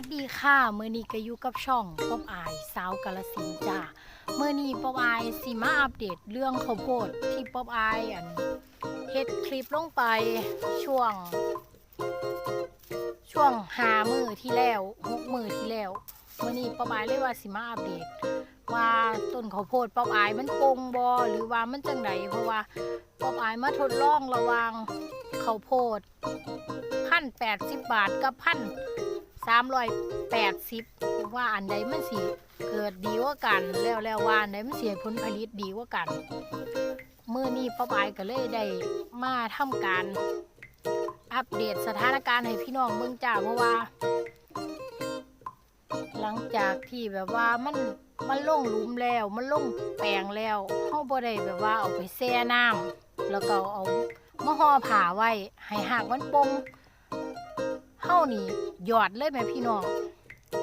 วัสดีค่ะเมื่อนี้ก็อยู่กับช่องป๊อบอายสาวกาลสินจ้าเมื่อนี้ป๊อบอายสิมาอัปเดตเรื่องข้าวโพดที่ป๊อบอายอันเฮ็ดคลิปลงไปช่วง ช่วงหามือที่แล้วหกมือที่แล้วเมื่อนี้ป๊อบอายเลยว่าสิมาอัปเดต ว่าต้นข้าวโพดป๊อบอายมันโปงบอหรือว่ามันจังไดเพราะว่าป๊อบอายมาทดลองระวางข้าวโพดพันแปดสิบบาทกับพัน สามร้อยแปดสิบว่าอันใดมันสิเกิดดีกว่ากันแล้วแล้วว่าอันใดมันเสียผลผลิตดีกว่ากันเมื่อนี้ป้าบายก็เลยได้มาทำการอัปเดตสถานการณ์ให้พี่น้องเบิ่งจ้าเพราะว่า หลังจากที่แบบว่ามันมันลงหลุมแล้วมันลงแปลงแล้วเฮาบ่ได้แบบว่าเอาไปแช่น้ำแล้วก็เอามาห่อผ้าไว้ให้หากมันปง เฮานี่หยอดเลยแม่พี่น้อง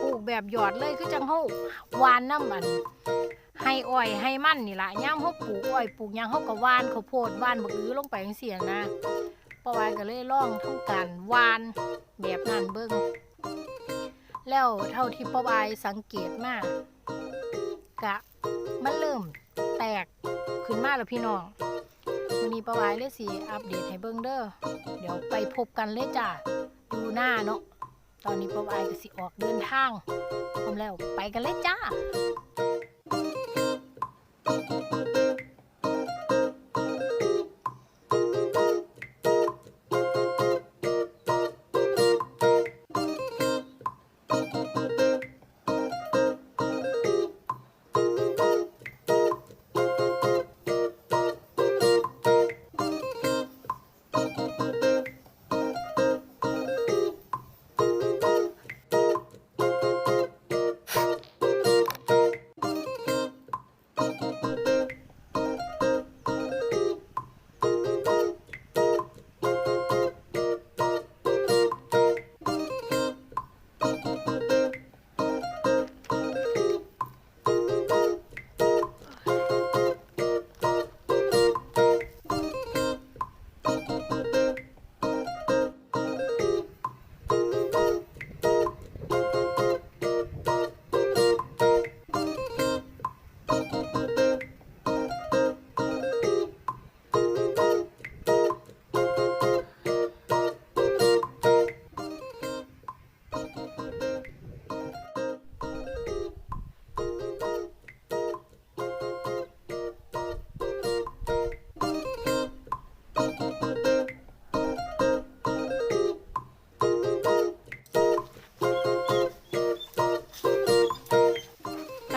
ปลูกแบบหยอดเลยคือจังเฮาหวานน้ำมันให้อ้อยให้มันนี่ละย่ามเฮาปลูกอ้อยปลูกยังเฮาก็หวานข้าวโพดวานบักอื้อลงไปจังซี่นะป้าไว้ก็เลยล่องทำการวานแบบนั้นเบิ่งแล้วเท่าที่ป้าไว้สังเกตมากกะมันเริ่มแตกขึ้นมาแล้วพี่น้องวันนี้ป้าไว้เลยสิอัปเดตให้เบิ่งเด้อเดี๋ยวไปพบกันเลยจ้า หน้าเนาะ ตอนนี้ป๊อบอายก็สิออกเดินทางพร้อมแล้วไปกันเลยจ้า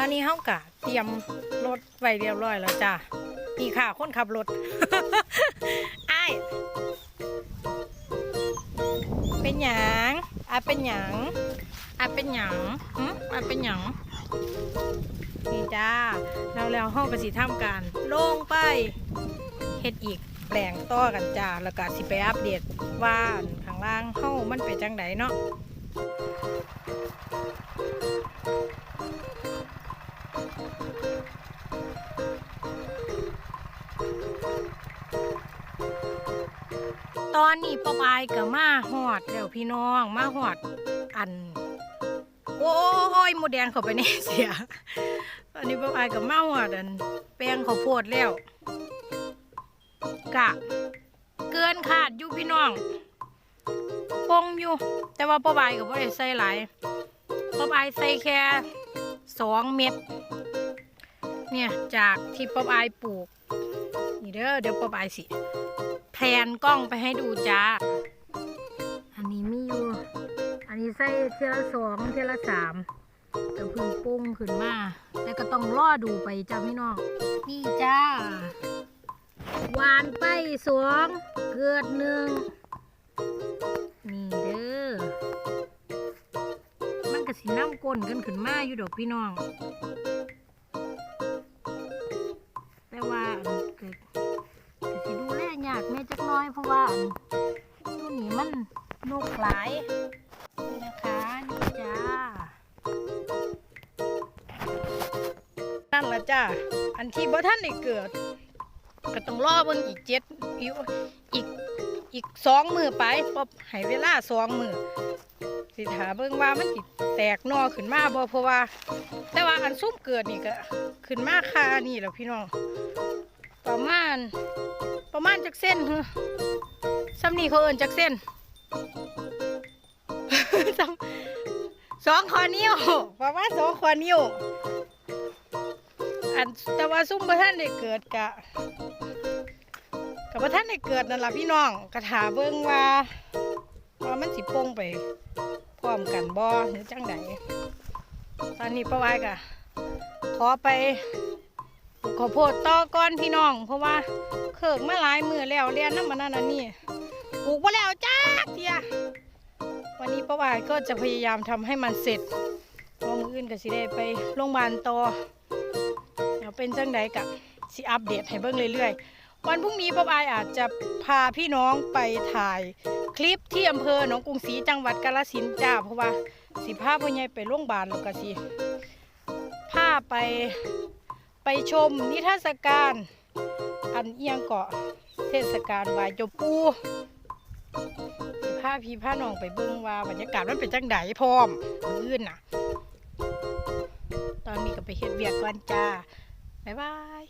อนนี้เฮากะเตรียมรถไว้เรียบร้อยแล้วจ้านี่ค่ะคนขับรถอ้ายเป็นหยังอาเป็นหยังอาเป็นหยังหึอาเป็นหยังนี่จ้าแล้วแล้วเฮาก็สิทำการลงไปเฮ็ดอีกแปลงต่อกันจ้าแล้วก็สิไปอัปเดตว่าข้างล่างเฮามันเป็นจังไดเนาะ ตอนนี้ป๊อบอายก็มาหอดแล้วพี่น้องมาหอดอัน โอ้ยหมดแดงเข้าไปในเสียตอนนี้ป๊อบอายก็มาหอดอัน แป้งข้าวโพดแล้วกะ เกินขาดอยู่พี่น้องปงอยู่ แต่ว่าป๊อบอายก็บ่ได้ใส่หลายป๊อบอายใส่แค่สองเม็ดเนี่ยจากที่ป๊อบอายปลูก นี่เด้อเดี๋ยวป๊อบอายสิแพนกล้องไปให้ดูจ้า อันนี้มีอยู่ อันนี้ใส่เทยละสองเทยละสามแต่เพึ่งปุ้งขึ้นมาแต่ก็ต้องรอดูไปจ้าพี่น้อง นี่จ้า หวานไปสองเกิดหนึ่งนี่เด้อ มันก็สิน้ำก้นกันขึ้นมาอยู่ดอกพี่น้อง อยเพราะว่าอันนี้นี่มันนกหลายนี่นะคะนี่จ้านั่นละจ้าอันที่บ่ท่านได้เกิด ก็ต้องรอเบิ่งอีกเจ็ดอีกอีกอีกสองมือไปปอบให้เวลาสองมือสิถาเบิ่งว่ามันสิแตกนอขึ้นมาบ่เพราะว่า แต่ว่าอันซุ่มเกิดนี่ก็ขึ้นมาคานี่แหล้วพี่น้องประมาณประมาณจักเส้นเหรอ ซ้ำนี่เขาเอินจักเส้นสองคอนิ้วประมาณสองคอนิ้วอันแต่ว่าซุ่มบ่ท่านได้เกิดกะกับบ่ท่านได้เกิดนั่นล่ะพี่น้องกระถาเบิ่งว่าว่ามันสิโป่งไปพร้อมกันบ่หรือจังไดตอนนี้ป้าไว้กะขอไปข้าวโพดต่อก่อนพี่น้อง เพราะว่าเคิกมาหลายมือแล้วเรียนน้ำมันนั่นนี่ ลูกมาแล้วจ้าเทียวันนี้ป้าไว้ก็จะพยายามทำให้มันเสร็จพราะมืออื่นก็สิได้ไปโรงพยาบาลต่อเดี๋ยวเป็นจังใดกะสิอัปเดตให้เบิ่งเรื่อยๆ วันพรุ่งนี้ป๊อบอายอาจจะพาพี่น้องไปถ่ายคลิปที่อำเภอหนองกรุงศรีจังหวัดกาฬสินธุ์จ้าเพราะว่าสิพาพ่อใหญ่ไปโรงพยาบาลแล้วก็สิพาไปไปชมนิทรรศการอันเอียงเกาะเทศกาลวายจาปู สิพาพี่พาน้องไปเบิ้งว่าบรรยากาศมันเป็นจังไดพร้อมมื้ออื่นน่ะ ตอนนี้ก็ไปเฮ็ดเวียกก่อนจ้า บ๊ายบาย